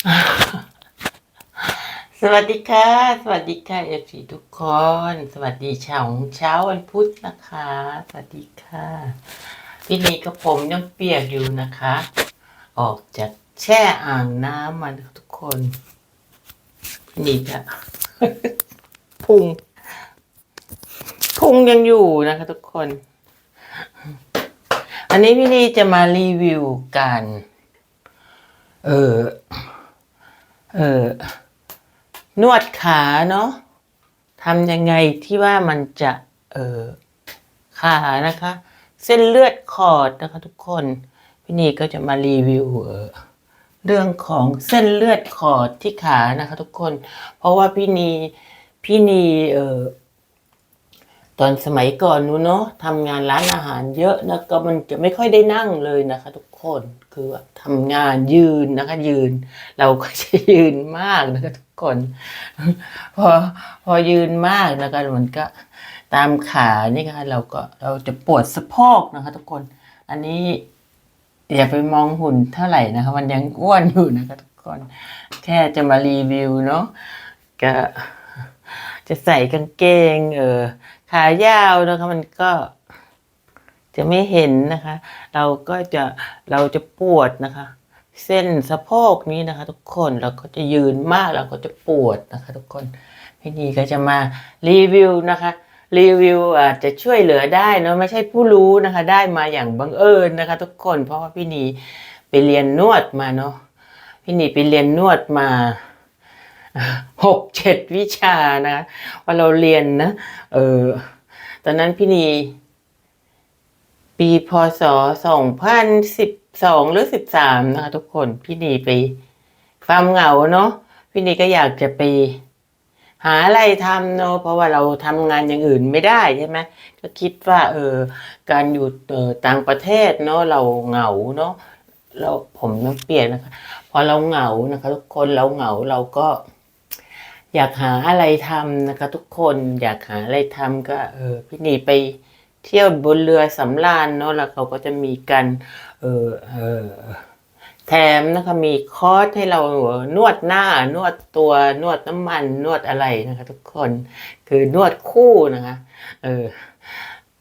สวัสดีค่ะ สวัสดีค่ะเอฟซีทุกคน สวัสดีเช้าของเช้าวันพุธนะคะ สวัสดีค่ะ พี่นีกับผมยังเปียกอยู่นะคะ ออกจากแช่อ่างน้ำมาทุกคนพี่นีจะพุงพุงยังอยู่นะคะทุกคน อันนี้พี่นีจะมารีวิวกัน เออ เออนวดขาเนาะทำยังไงที่ว่ามันจะเออขานะคะ เส้นเลือดขอดนะคะ ทุกคนพี่นีก็จะมารีวิวเออเรื่องของเส้นเลือดขอดที่ขานะคะ ทุกคน เพราะว่าพี่นีพี่นีเออ ตอนสมัยก่อนนู้นเนาะทำงานร้านอาหารเยอะนะก็มันจะไม่ค่อยได้นั่งเลยนะคะ ทุกคนคือว่าทำงานยืนนะคะ ยืน เราก็จะยืนมากนะคะทุกคน พอพอยืนมากนะคะมันก็ตามขานี่ค่ะเราก็เราจะปวดสะโพกนะคะ ทุกคน อันนี้อย่าไปมองหุ่นเท่าไหร่นะคะ มันยังอ้วนอยู่นะคะ ทุกคน แค่จะมารีวิวเนาะก็จะใส่กางเกง เออ ขายาวนะคะมันก็จะไม่เห็นนะคะ เราก็จะเราจะปวดนะคะ เส้นสะโพกนี้นะคะ ทุกคนเราก็จะยืนมากเราก็จะปวดนะคะ ทุกคนพี่นีก็จะมารีวิวนะคะรีวิวอาจจะช่วยเหลือได้นะไม่ใช่ผู้รู้นะคะ ได้มาอย่างบังเอิญนะคะ ทุกคนเพราะว่าพี่นีไปเรียนนวดมาเนาะพี่นีไปเรียนนวดมา หกเจ็ดวิชานะคะว่าเราเรียนนะ เออ ตอนนั้นพี่นี ปีพศสองพันสิบสองหรือสิบสามนะคะทุกคนพี่นีไปความเหงาเนาะพี่นีก็อยากจะไป หาอะไรทำเนาะเพราะว่าเราทำงานอย่างอื่นไม่ได้ใช่ไหมก็คิดว่า เออ การอยู่เออต่างประเทศเนาะเราเหงาเนาะเราผมน้ำเปลี่ยนนะคะ พอเราเหงานะคะ ทุกคนเราเหงาเราก็ อยากหาอะไรทำนะคะทุกคนอยากหาอะไรทำก็เออพี่นีไปเที่ยวบนเรือสำราญเนาะแล้วเขาก็จะมีกันเออเออแถมนะคะมีคอร์สให้เรานวดหน้านวดตัวนวดน้ำมันนวดอะไรนะคะ ทุกคนคือนวดคู่นะคะเออ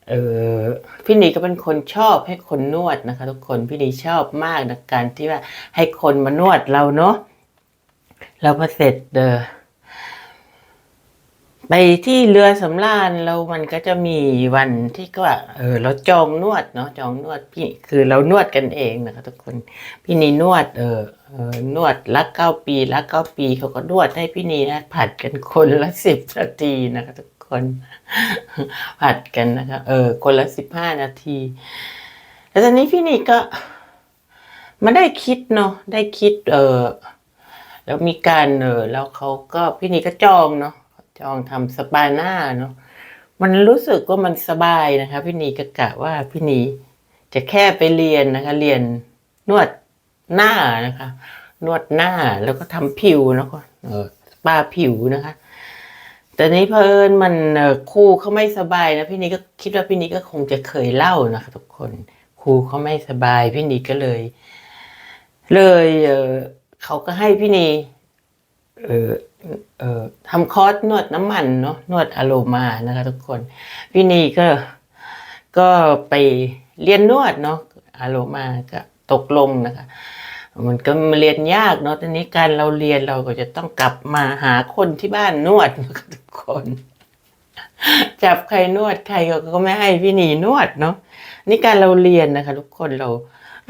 เออพี่นีก็เป็นคนชอบให้คนนวดนะคะ ทุกคนพี่นีชอบมากนะการที่ว่าให้คนมานวดเราเนาะเราพอเสร็จเดอ ไปที่เรือสำราญเรามันก็จะมีวันที่ก็ว่าเออเราจองนวดเนาะจองนวดพี่คือเรานวดกันเองนะคะทุกคนพี่นีนวดเออเออนวดละเก้าปีละเก้าปีเขาก็นวดให้พี่นีนะผัดกันคนละสิบนาทีนะคะทุกคนผัดกันนะคะเออคนละสิบห้านาทีแล้วตอนนี้พี่นีก็มาได้คิดเนาะได้คิดเออแล้วมีการเออแล้วเขาก็พี่นีก็จองเนาะ จองทำสปาหน้าเนาะมันรู้สึกว่ามันสบายนะคะพี่นีก็กะว่าพี่นีจะแค่ไปเรียนนะคะ เรียนนวดหน้านะคะ นวดหน้าแล้วก็ทำผิวแล้วก็เออสปาผิวนะคะ แต่นี้เพอิญมันเอ่อครูเขาไม่สบายนะพี่นีก็คิดว่าพี่นีก็คงจะเคยเล่านะคะทุกคนครูเขาไม่สบายพี่นีก็เลย เลยเออเขาก็ให้พี่นีเออ เออทำคอร์สนวดน้ำมันเนาะนวดอโรมานะคะทุกคน พี่นีก็ก็ไปเรียนนวดเนาะอโรมาก็ตกลงนะคะ มันก็เรียนยากเนาะตอนนี้การเราเรียนเราก็จะต้องกลับมาหาคนที่บ้านนวดนะคะทุกคน จับใครนวดใครก็ไม่ให้พี่นีนวดเนาะนี่การเราเรียนนะคะ ทุกคนเรา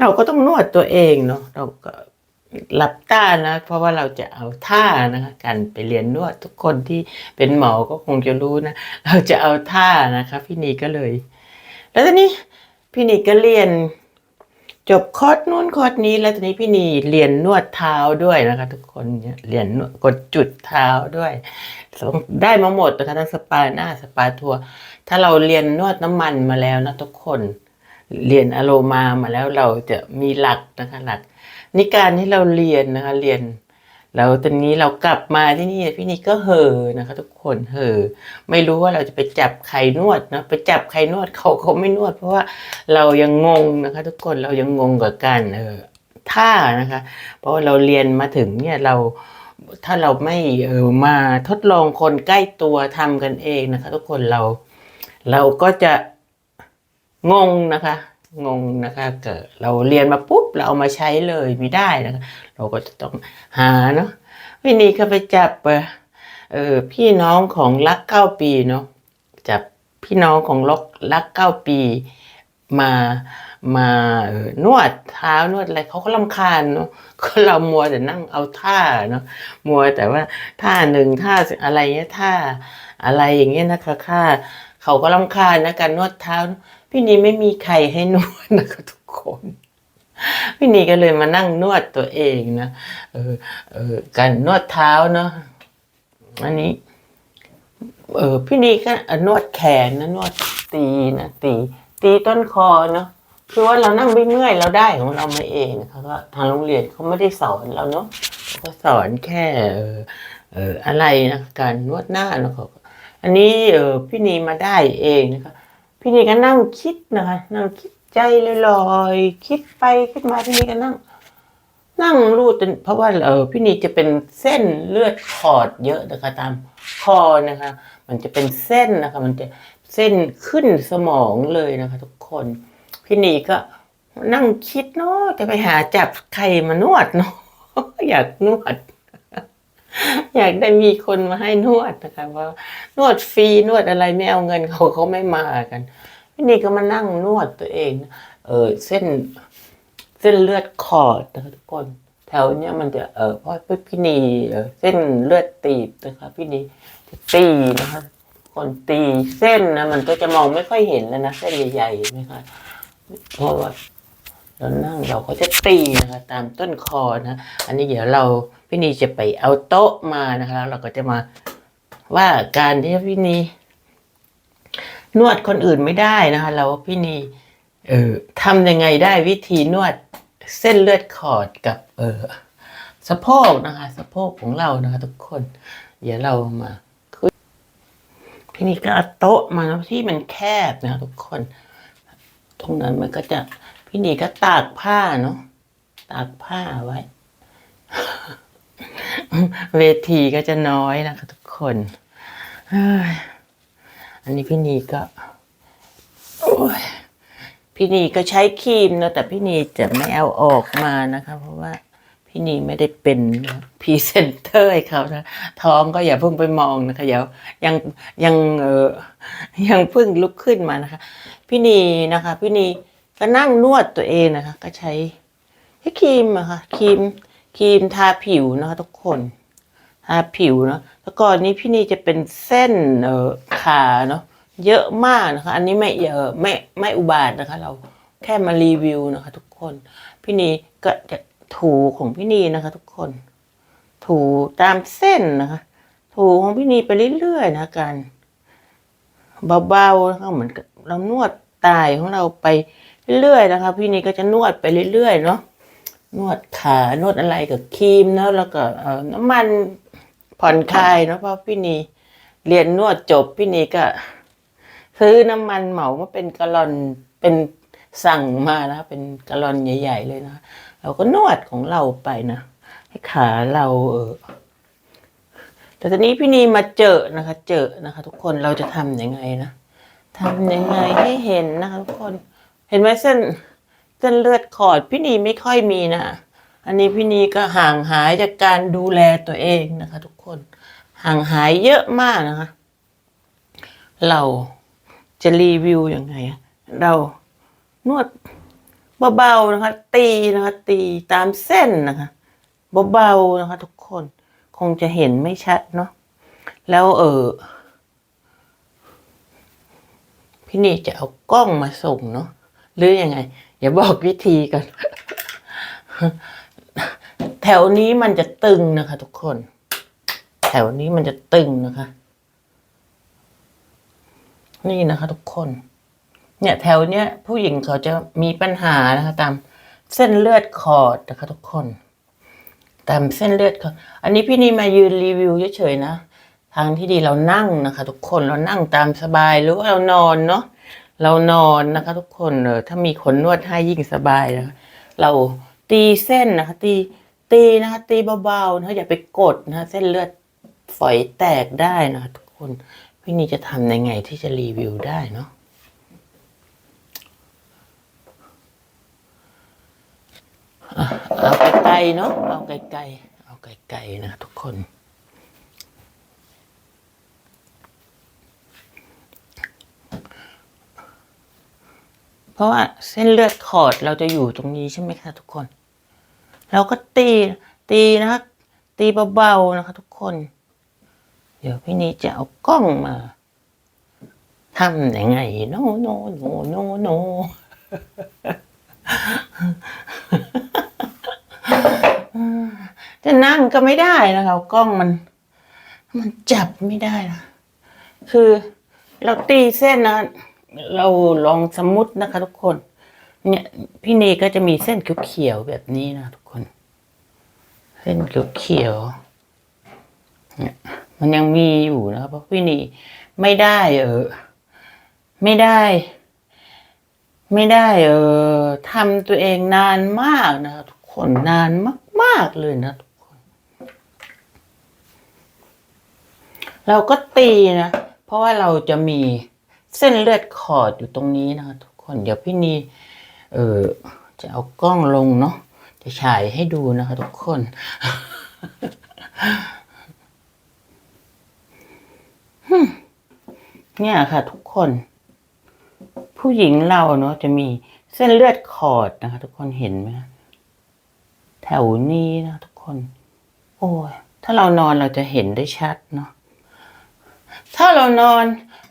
เราก็ต้องนวดตัวเองเนาะเราก็ หลับตานะเพราะว่าเราจะเอาท่านะคะการไปเรียนนวดทุกคนที่เป็นหมอก็คงจะรู้นะ เราจะเอาท่านะคะ พี่นีก็เลย แล้วทีนี้พี่นีก็เรียน จบคอร์สนู้นคอร์สนี้ แล้วทีนี้พี่นีเรียนนวดเท้าด้วยนะคะ ทุกคนเนี่ยเรียนกดจุดเท้าด้วยได้มาหมดนะคะทั้งสปาหน้าสปาทัวร์ถ้าเราเรียนนวดน้ำมันมาแล้วนะทุกคน เรียนอโรมามาแล้วเราจะมีหลักนะคะหลัก นี่การที่เราเรียนนะคะเรียน แล้วตอนนี้เรากลับมาที่นี่พี่นี่ก็เห่อนะคะ ทุกคนเห่อไม่รู้ว่าเราจะไปจับใครนวดนะไปจับใครนวดเขาเขาไม่นวด เพราะว่าเรายังงงนะคะ ทุกคนเรายังงงกับการเออท่านะคะ เพราะว่าเราเรียนมาถึงเนี่ยเราถ้าเราไม่เออมาทดลองคนใกล้ตัวทำกันเองนะคะ ทุกคนเรา เราก็จะงงนะคะ งงนะคะเกิดเราเรียนมาปุ๊บเราเอามาใช้เลยไม่ได้นะคะเราก็จะต้องหาเนาะวินีก็ไปจับเออเออพี่น้องของรักเก้าปีเนาะจับพี่น้องของรักรักเก้าปีมามาเออนวดเท้านวดอะไรเขาก็ลำคาญเนาะก็เรามัวแต่นั่งเอาท่าเนาะมัวแต่ว่าท่าหนึ่งท่าอะไรเงี้ยท่าอะไรอย่างเงี้ยนะคะค่าเขาก็ลำคาญนะการนวดเท้า พี่นีไม่มีใครให้นวดนะคะทุกคน พี่นีก็เลยมานั่งนวดตัวเองนะเออเออการนวดเท้าเนาะอันนี้ เออพี่นีก็นวดแขนนะนวดตีนะตีตีต้นคอเนาะคือว่าเรานั่งไม่เมื่อยเราได้ของเรามาเองนะคะก็ทางโรงเรียนเขาไม่ได้สอนเราเนาะเขาสอนแค่เออเอออะไรนะการนวดหน้าเนาะเขาก็อันนี้เออพี่นีมาได้เองนะคะ พี่นีก็นั่งคิดนะคะ นั่งคิดใจลอยๆคิดไปคิดมาพี่นีก็นั่ง นั่งรูดเพราะว่าเออพี่นีจะเป็นเส้นเลือดขอดเยอะนะคะ ตามคอนะคะ มันจะเป็นเส้นนะคะ มันจะเส้นขึ้นสมองเลยนะคะ ทุกคนพี่นีก็นั่งคิดเนาะจะไปหาจับใครมานวดเนาะอยากนวด อยากได้มีคนมาให้นวดนะคะว่านวดฟรีนวดอะไรไม่เอาเงินเขาเขาไม่มากันพี่นีก็มานั่งนวดตัวเอง เออเส้นเส้นเลือดขอดนะคะทุกคน แถวเนี้ยมันจะเออเพราะพี่นีเส้นเลือดตีบนะคะ พี่นีจะตีนะคะคนตีเส้นนะมันก็จะมองไม่ค่อยเห็นแล้วนะเส้นใหญ่ๆนะคะเพราะว่าเรานั่งเราก็จะตีนะคะ ตามต้นคอนะ อันนี้เดี๋ยวเรา พี่นีจะไปเอาโต๊ะมานะคะแล้วเราก็จะมาว่าการที่พี่นีนวดคนอื่นไม่ได้นะคะเราพี่นีเออทำยังไงได้วิธีนวดเส้นเลือดขอดกับเออสะโพกนะคะ สะโพกของเรานะคะ ทุกคนเดี๋ยวเรามาคุยทีนี้ก็เอาโต๊ะมาที่มันแคบนะคะทุกคน ตรงนั้นมันก็จะพี่นี่ก็ตากผ้าเนาะตากผ้าไว้ เวทีก็จะน้อยนะคะทุกคนอันนี้พี่นีก็พี่นีก็ใช้ครีมนะแต่พี่นีจะไม่เอาออกมานะคะ เพราะว่าพี่นีไม่ได้เป็นพรีเซนเตอร์ให้เขานะท้องก็อย่าเพิ่งไปมองนะคะเดี๋ยวยังยังเออยังเพิ่งลุกขึ้นมานะคะ พี่นีนะคะ พี่นีก็นั่งนวดตัวเองนะคะ ก็ใช้ใช้ครีมอะค่ะครีม ครีมทาผิวนะคะทุกคน ทาผิวเนาะแล้วก่อนนี้พี่นีจะเป็นเส้นเออขาเนาะเยอะมากนะคะ อันนี้ไม่เยอะไม่ไม่อุบาทนะคะ เราแค่มารีวิวนะคะ ทุกคน พี่นีก็จะถูของพี่นีนะคะ ทุกคน ถูตามเส้นนะคะ ถูของพี่นีไปเรื่อยๆนะการเบาๆนะคะเหมือนเรานวดตายของเราไปเรื่อยๆนะคะ พี่นีก็จะนวดไปเรื่อยๆเนาะ นวดขานวดอะไรกับครีมเนาะแล้วก็เอ่อน้ำมันผ่อนคลายเนาะเพราะพี่นีเรียนนวดจบพี่นีก็ ซื้อน้ำมันเหมามาเป็นกะลอนเป็นสั่งมานะ เป็นกะลอนใหญ่ ๆ เลยนะเราก็นวดของเราไปนะให้ขาเราเออแต่ตอนนี้พี่นีมาเจอนะคะ เจอนะคะ ทุกคนเราจะทำยังไงนะทำยังไงให้เห็นนะคะทุกคน เห็นไหมเส้น เส้นเลือดขอดพี่นีไม่ค่อยมีนะ อันนี้พี่นีก็ห่างหายจากการดูแลตัวเองนะคะ ทุกคน ห่างหายเยอะมากนะคะ เราจะรีวิวยังไง เรานวดเบาๆนะคะ ตีนะคะ ตีตามเส้นนะคะเบาๆนะคะ ทุกคนคงจะเห็นไม่ชัดเนาะแล้วเออพี่นี่จะเอากล้องมาส่งเนาะหรือยังไง อย่าบอกวิธีกัน แถวนี้มันจะตึงนะคะ ทุกคน แถวนี้มันจะตึงนะคะ นี่นะคะ ทุกคน เนี่ย แถวเนี้ย ผู้หญิงเขาจะมีปัญหานะคะ ตามเส้นเลือดขอดนะคะ ทุกคน ตามเส้นเลือดขอดอันนี้พี่นี่มายืนรีวิวเฉยๆนะทางที่ดีเรานั่งนะคะ ทุกคนเรานั่งตามสบายหรือว่าเรานอนเนาะ เรานอนนะคะ ทุกคนเออถ้ามีคนนวดให้ยิ่งสบายนะคะเราตีเส้นนะคะ ตีตีนะคะ ตีเบาๆนะคะอย่าไปกดนะคะเส้นเลือดฝอยแตกได้นะคะทุกคนพี่นี่จะทำยังไงที่จะรีวิวได้เนาะอะเอาไกลๆเนาะเอาไกลๆเอาไกลๆนะทุกคน เพราะว่าเส้นเลือดขอดเราจะอยู่ตรงนี้ใช่ไหมคะทุกคน เราก็ตีตีนะคะ ตีเบาๆนะคะทุกคน เดี๋ยวพี่นี้จะเอากล้องมาทำยังไงโนโนโนโนโนจะนั่งก็ไม่ได้นะคะกล้องมัน มันจับไม่ได้นะคือเราตีเส้นนะ เราลองสมมตินะคะ ทุกคน เนี่ยพี่เนก็จะมีเส้นเขียวๆแบบนี้นะทุกคน เส้นเขียวๆเนี่ยมันยังมีอยู่นะครับเพราะพี่นีไม่ได้ เออ ไม่ได้ ไม่ได้ เออทำตัวเองนานมากนะครับทุกคนนานมาก ๆเลยนะทุกคนเราก็ตีนะ เพราะว่าเราจะมี เส้นเลือดขอดอยู่ตรงนี้นะคะทุกคนเดี๋ยวพี่นีเออจะเอากล้องลงเนาะจะฉายให้ดูนะคะทุกคน เนี่ยค่ะทุกคน ผู้หญิงเราเนาะจะมีเส้นเลือดขอดนะคะ ทุกคนเห็นไหมแถวนี้นะทุกคน โอ้ยถ้าเรานอนเราจะเห็นได้ชัดเนาะถ้าเรานอน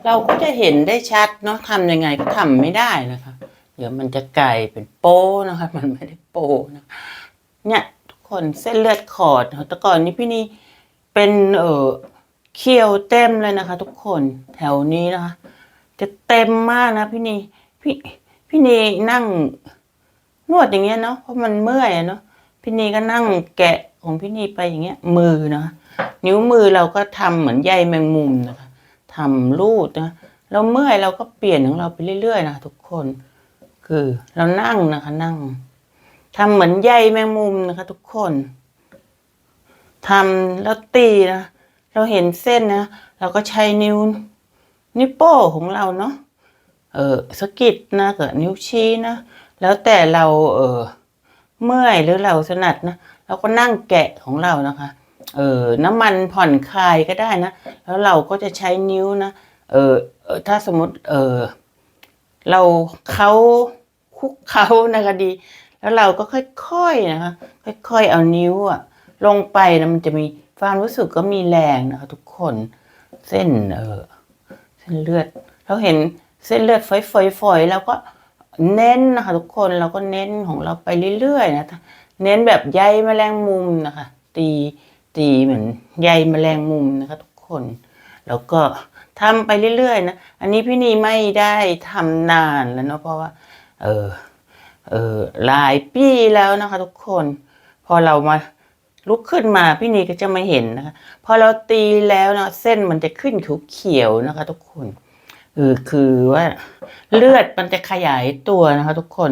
เราก็จะเห็นได้ชัดเนาะทำยังไงก็ทำไม่ได้นะคะ เดี๋ยวมันจะกลายเป็นโป้นะคะ มันไม่ได้โป้นะเนี่ยทุกคนเส้นเลือดขอดแต่ก่อนนี้พี่นี่เป็นเออเขียวเต็มเลยนะคะ ทุกคนแถวนี้นะคะ จะเต็มมากนะพี่นีพี่พี่นีนั่งนวดอย่างเงี้ยเนาะเพราะมันเมื่อยเนาะพี่นีก็นั่งแกะของพี่นีไปอย่างเงี้ย มือนะนิ้วมือเราก็ทำเหมือนใยแมงมุมนะคะ ทำรูดนะเราเมื่อยเราก็เปลี่ยนของเราไปเรื่อยๆนะคะทุกคน คือเรานั่งนะคะนั่งทำเหมือนใยแมงมุมนะคะ ทุกคนทำแล้วตีนะเราเห็นเส้นนะเราก็ใช้นิ้ว นิ้วโป้ของเราเนาะเออสกิดนะกับนิ้วชี้นะแล้วแต่เราเออเมื่อยหรือเราถนัดนะเราก็นั่งแกะของเรานะคะ เออน้ำมันผ่อนคลายก็ได้นะ แล้วเราก็จะใช้นิ้วนะเออถ้าสมมติเออเราเขาคุกเขานะคะดี แล้วเราก็ค่อยๆนะคะค่อยๆเอานิ้วอะลงไปนะมันจะมีความรู้สึกก็มีแรงนะคะทุกคนเส้นเออเส้นเลือด เราเห็นเส้นเลือดฝอยๆแล้วก็เน้นนะคะทุกคนเราก็เน้นของเราไปเรื่อยๆนะเน้นแบบใยแมลงมุมนะคะ ตี ตีเหมือนใยแมลงมุมนะคะทุกคน แล้วก็ทำไปเรื่อยๆนะ อันนี้พี่นีไม่ได้ทำนานแล้วเนาะเพราะว่า เออเออหลายปีแล้วนะคะ ทุกคน พอเรามาลุกขึ้นมาพี่นีก็จะไม่เห็นนะคะ พอเราตีแล้วนะเส้นมันจะขึ้นเขียวๆนะคะ ทุกคนคือคือว่าเลือดมันจะขยายตัวนะคะ ทุกคน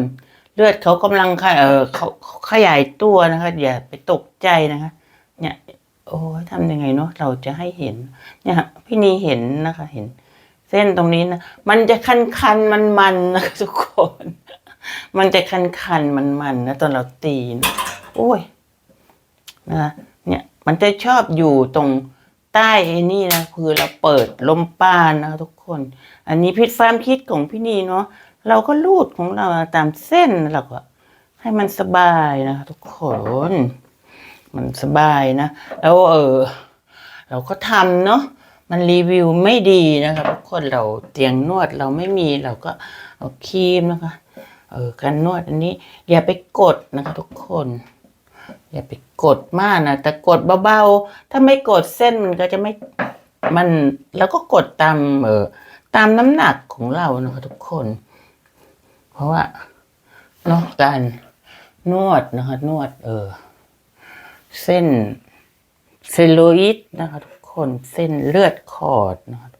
เลือดเขากำลังขเออเขาขยายตัวนะคะ อย่าไปตกใจนะคะ เนี่ย โอ้ยทำยังไงเนาะเราจะให้เห็น เนี่ยพี่นีเห็นนะคะ เห็น เส้นตรงนี้นะมันจะคันคันมันมันนะคะทุกคน มันจะคันคันมันมันนะตอนเราตีนะโอ้ยนะเนี่ย มันจะชอบอยู่ตรงใต้ไอ้นี่นะคือเราเปิดลมปานนะทุกคน อันนี้พิษความคิดของพี่นีเนาะเราก็ลูดของเราตามเส้นเราก็ให้มันสบายนะคะทุกคน มันสบายนะ แล้วเออ เราก็ทำเนาะมันรีวิวไม่ดีนะคะทุกคนเราเตียงนวดเราไม่มีเราก็เอาครีมนะคะ เออการนวดอันนี้ อย่าไปกดนะคะทุกคน อย่าไปกดมากนะแต่กดเบาๆถ้าไม่กดเส้นมันก็จะไม่มันแล้วก็กดตามเออตามน้ำหนักของเรานะคะทุกคน เพราะว่าเนาะการนวดนะคะ นวด เออ เส้นเซลลูอิดนะคะทุกคนเส้นเลือดขอดนะคะ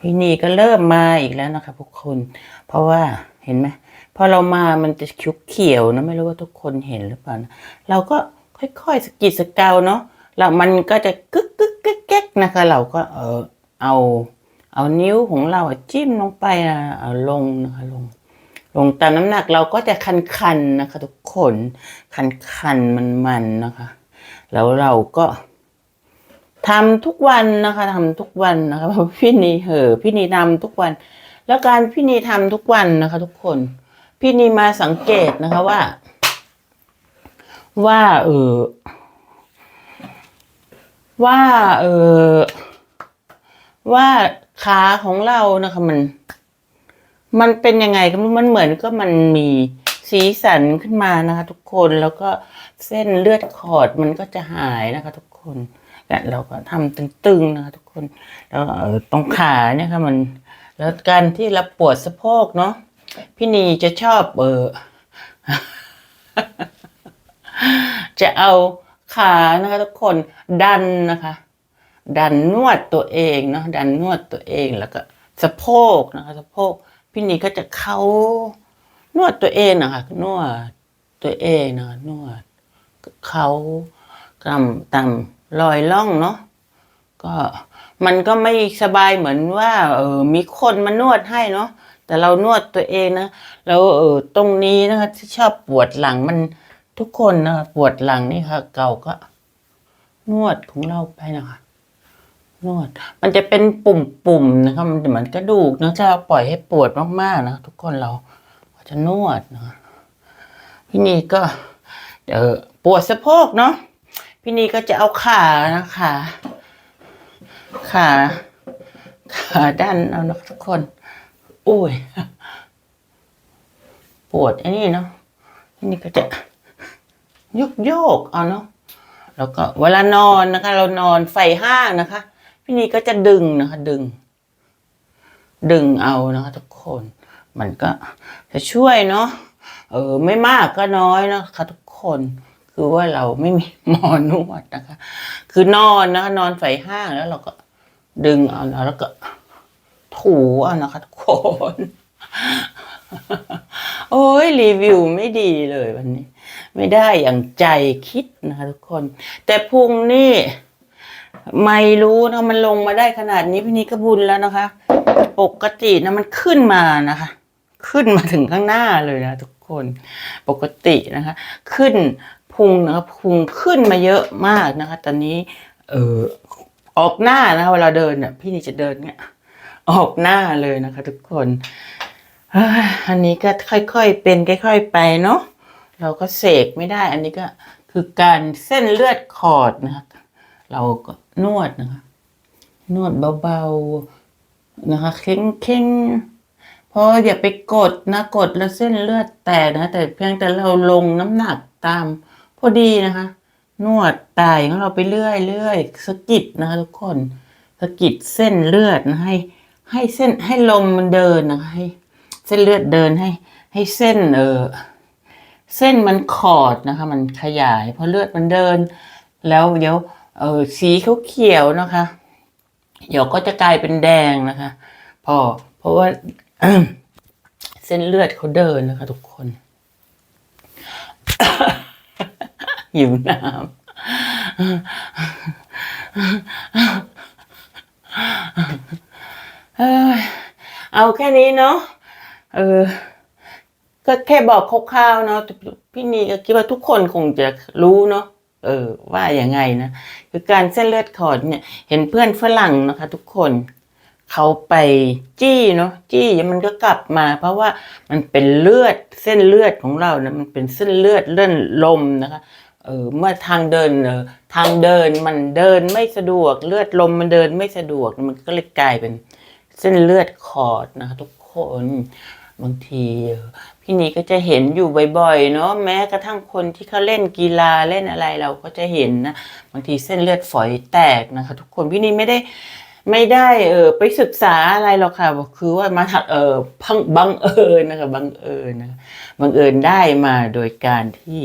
พี่นีก็เริ่มมาอีกแล้วนะคะทุกคน เพราะว่าเห็นไหมพอเรามามันจะเขียวนะไม่รู้ว่าทุกคนเห็นหรือเปล่านะเราก็ค่อยๆสกิดสเกาเนาะแล้วมันก็จะกึกกึกกึกแก๊กนะคะ เราก็เออเอา เอานิ้วของเราจิ้มลงไปนะเอาลงนะคะลง ลงตามน้ำหนักเราก็จะคันๆนะคะ ทุกคนคันๆมันๆนะคะ แล้วเราก็ทำทุกวันนะคะทำทุกวันนะคะพราะพี่นีเหอะพี่นีทำทุกวัน แล้วการพี่นีทำทุกวันนะคะ ทุกคน พี่นีมาสังเกตนะคะว่า ว่าเออว่าเออว่าขาของเรานะคะมัน มันเป็นยังไงก็มันเหมือนก็มันมีสีสันขึ้นมานะคะ ทุกคนแล้วก็เส้นเลือดขอดมันก็จะหายนะคะ ทุกคนและเราก็ทำตึงๆนะคะ ทุกคนแล้วตรงขาเนี่ยค่ะมัน แล้วการที่เราปวดสะโพกเนาะพี่นีจะชอบเออจะเอาขานะคะ ทุกคนดันนะคะ ดันนวดตัวเองเนาะดันนวดตัวเองแล้วก็สะโพกนะคะ สะโพก พี่นีก็จะเขานวดตัวเองนะคะนวดตัวเองนะนวดเขากำตามรอยล่องเนาะก็มันก็ไม่สบายเหมือนว่าเออมีคนมานวดให้เนาะแต่เรานวดตัวเองนะแล้วเออตรงนี้นะคะที่ชอบปวดหลังมันทุกคนนะคะปวดหลังนี่ค่ะ เก่าก็นวดของเราไปนะคะ นวด มันจะเป็นปุ่มๆนะครับ มันเหมือนกระดูกนะถ้าเราปล่อยให้ปวดมากๆนะทุกคนเราก็จะนวดนะพี่นีก็เออปวดสะโพกเนาะพี่นีก็จะเอาขานะคะขาขาด้านเอานะทุกคนโอ้ยปวดไอ้นี่เนาะพี่นีก็จะโยกโยกๆเอาเนาะแล้วก็เวลานอนนะคะ เรานอนไฟห้างนะคะ พี่นีก็จะดึงนะคะ ดึง ดึงเอานะคะ ทุกคน มันก็จะช่วยเนาะเออ ไม่มากก็น้อยนะคะ ทุกคนคือว่าเราไม่มีหมอนวดนะคะ คือนอนนะคะ นอนไฟห้างแล้วเราก็ดึงเอานะแล้วก็ถูเอานะคะ ทุกคน โอ้ยรีวิวไม่ดีเลยวันนี้ ไม่ได้อย่างใจคิดนะคะ ทุกคน แต่พุงนี่ ไม่รู้นะมันลงมาได้ขนาดนี้พี่นี้ก็บุญแล้วนะคะ ปกตินะมันขึ้นมานะคะ ขึ้นมาถึงข้างหน้าเลยนะทุกคนปกตินะคะ ขึ้นพุงนะคะพุงขึ้นมาเยอะมากนะคะ ตอนนี้ เออออกหน้านะคะเวลาเดินเนี่ยพี่นี่จะเดินเนี่ยออกหน้าเลยนะคะ ทุกคนอันนี้ก็ค่อยๆเป็นค่อย ๆ ไปเนาะเราก็เสกไม่ได้ อันนี้ก็คือการเส้นเลือดขอดนะคะ เราก็นวดนะคะ นวดเบาๆนะคะเค้งๆเพราะอย่าไปกดนะ กดแล้วเส้นเลือดแตกนะ แต่เพียงแต่เราลงน้ำหนักตามพอดีนะคะ นวดไตของเราไปเรื่อยเรื่อยสะกิดนะคะทุกคนสะกิดเส้นเลือดนะให้ให้เส้นให้ลมมันเดินนะคะให้เส้นเลือดเดินให้ ให้เส้นเออเส้นมันขอดนะคะ มันขยาย เพราะเลือดมันเดิน แล้วเดี๋ยว เออสีเขาเขียวนะคะ เดี๋ยวก็จะกลายเป็นแดงนะคะ พอเพราะว่าเส้นเลือดเขาเดินนะคะ ทุกคนหิวน้ำเอ้ยเอาแค่นี้เนาะเออก็แค่บอกคร่าวๆเนาะแต่พี่นีก็คิดว่าทุกคนคงจะรู้เนาะ เออว่าอย่างไงนะคือการเส้นเลือดขอดเนี่ย เห็นเพื่อนฝรั่งนะคะ ทุกคนเขาไปจี้เนาะจี้มันก็กลับมา เพราะว่ามันเป็นเลือดเส้นเลือดของเรานะมันเป็นเส้นเลือดเลื่อนลมนะคะเออเมื่อทางเดินเออทางเดินมันเดินไม่สะดวก เลือดลมมันเดินไม่สะดวกมันก็เลยกลายเป็นเส้นเลือดขอดนะคะทุกคน บางทีพี่นีก็จะเห็นอยู่บ่อยๆเนาะแม้กระทั่งคนที่เขาเล่นกีฬาเล่นอะไรเราก็จะเห็นนะบางทีเส้นเลือดฝอยแตกนะคะ ทุกคนพี่นีไม่ได้ไม่ได้เออไปศึกษาอะไรหรอกค่ะคือว่ามาถัดเออพังบังเอิญนะคะบังเอิญนะบังเอิญได้มาโดยการที่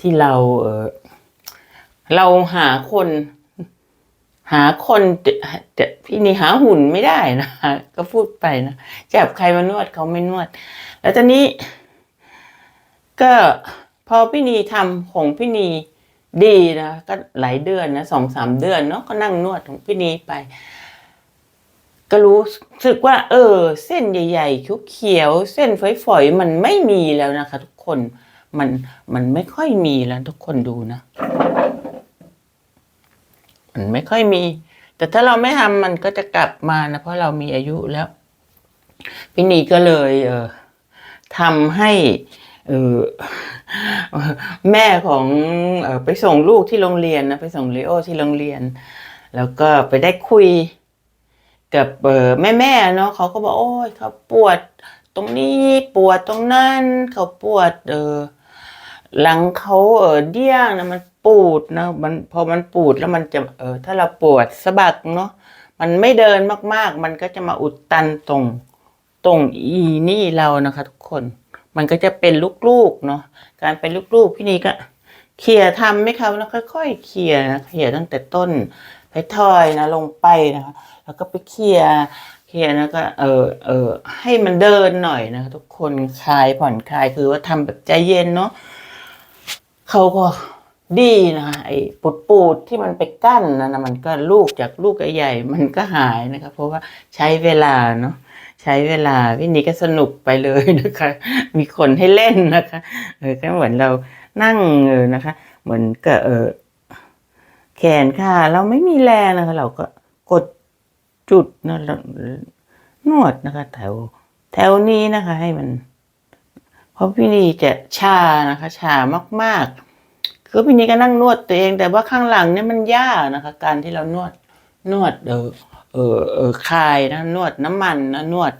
ที่เราเออเราหาคน หาคนจะ พี่นี่หาหุ่นไม่ได้นะก็พูดไปนะจับใครมานวดเขาไม่นวด แล้วตอนนี้ ก็พอพี่นีทำของพี่นีดีนะก็หลายเดือนนะสองสามเดือนเนาะก็นั่งนวดของพี่นีไป ก็รู้สึกว่า เออ เส้นใหญ่ๆเขียวๆเส้นฝอยๆมันไม่มีแล้วนะคะ ทุกคนมันมันไม่ค่อยมีแล้วทุกคนดูนะ มันไม่ค่อยมี แต่ถ้าเราไม่ทำมันก็จะกลับมานะเพราะเรามีอายุแล้วพี่นีก็เลยเออทำให้เออแม่ของออไปส่งลูกที่โรงเรียนนะไปส่งเลโอที่โรงเรียน แล้วก็ไปได้คุยกับแม่แม่เนาะเขาก็บอกโอ้ยเขาปวดตรงนี้ปวดตรงนั้นเขาปวดเออหลังเขาเออเดี้ยงนะมัน ปูดนะมันพอมันปูดแล้วมันจะเออถ้าเราปวดสะบักเนาะมันไม่เดินมากๆ มันก็จะมาอุดตันตรงตรงอีนี่เรานะคะ ทุกคน มันก็จะเป็นลูกๆเนาะการเป็นลูกๆพี่นี่ก็เขี่ยทำไหมคะแล้วค่อย ๆเขี่ยนะเขี่ยตั้งแต่ต้นไปทอยนะลงไปนะคะแล้วก็ไปเขี่ยเขี่ยแล้วก็เออเออให้มันเดินหน่อยนะคะทุกคนคลายผ่อนคลายคือว่าทำแบบใจเย็นเนาะเขาก็ ดีนะคะไอ้ปูดปูดๆที่มันไปกั้นนะนะมันก็ลูกจากลูกใหญ่ๆมันก็หายนะคะเพราะว่าใช้เวลาเนาะใช้เวลาพี่นี้ก็สนุกไปเลยนะคะ มีคนให้เล่นนะคะเออก็เหมือนเรานั่งเออนะคะ เหมือนกับเออแขนขาเราไม่มีแรงนะคะ เราก็กดจุดนะแล้วนวดนะคะ แถวแถวนี้นะคะ ให้มัน เพราะพี่นีจะชานะคะ ชามากๆ คือพี่นีก็นั่งนวดตัวเอง แต่ว่าข้างหลังเนี่ยมันยากนะคะ การที่เรานวดนวดเออเออเออคลายนะนวดน้ำมันนะนวด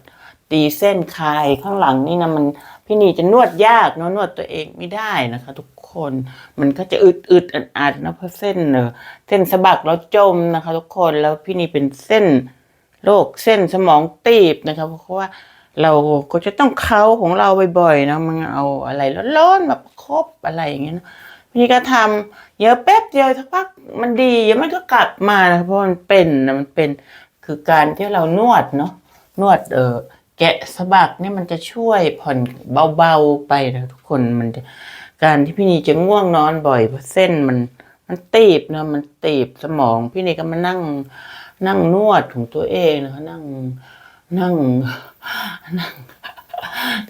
ตีเส้นคลายข้างหลังนี่นะมันพี่นีจะนวดยากเนาะนวดตัวเองไม่ได้นะคะ ทุกคนมันก็จะอึดอึดอัดอัดนะเพราะเส้นเออเส้นสะบักเราจมนะคะ ทุกคนแล้วพี่นีเป็นเส้นโรคเส้นสมองตีบนะครับเพราะว่าเราก็จะต้องเค้าของเราบ่อยๆนะมันเอาอะไรร้อนๆมาประคบอะไรอย่างเงี้ยนะ พี่ก็ทำเยอะแป๊บเดียวสักพักมันดีเดี๋ยวมันก็กลับมานะเพราะมันเป็นนะมันเป็นคือการที่เรานวดเนาะนวดเออแกะสะบักเนี่ยมันจะช่วยผ่อนเบาๆไปนะทุกคนมันการที่พี่นีจะง่วงนอนบ่อยเพราะเส้นมันมันตีบนะมันตีบสมอง พี่นีก็มานั่งนั่งนวดของตัวเองนะคะนั่งนั่งนั่ง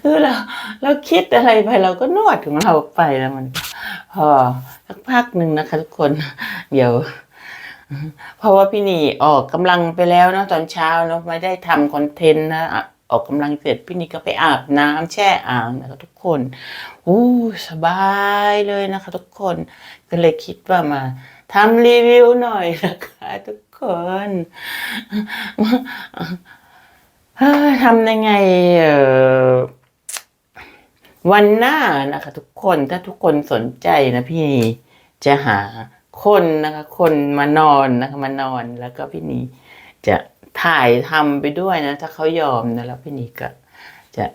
คือเราเราคิดอะไรไปเราก็นวดของเราไปแล้วมันพอสักพักหนึ่งนะคะทุกคน เดี๋ยว เพราะว่าพี่นีออกกำลังไปแล้วนะตอนเช้าเนอะไม่ได้ทำคอนเทนต์นะอออกกำลังเสร็จพี่นีก็ไปอาบน้ำแช่อ่างนะคะทุกคนอู้สบายเลยนะคะ ทุกคนก็เลยคิดว่ามาทำรีวิวหน่อยนะคะทุกคน ทำยังไงวันหน้านะคะ ทุกคนถ้าทุกคนสนใจนะพี่นีจะหาคนนะคะ คนมานอนนะคะมานอนแล้วก็พี่นีจะถ่ายทำไปด้วยนะ ถ้าเขายอมนะแล้วพี่นีก็ จะ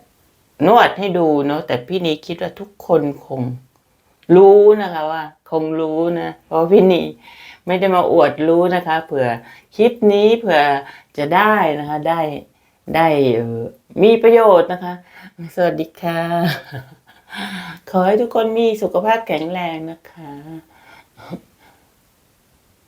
นวดให้ดูเนาะแต่พี่นีคิดว่าทุกคนคงรู้นะคะว่า คงรู้นะเพราะพี่นีไม่ได้มาอวดรู้นะคะ เผื่อคลิปนี้เผื่อจะได้นะคะได้ ได้มีประโยชน์นะคะ สวัสดีค่ะ ขอให้ทุกคนมีสุขภาพแข็งแรงนะคะ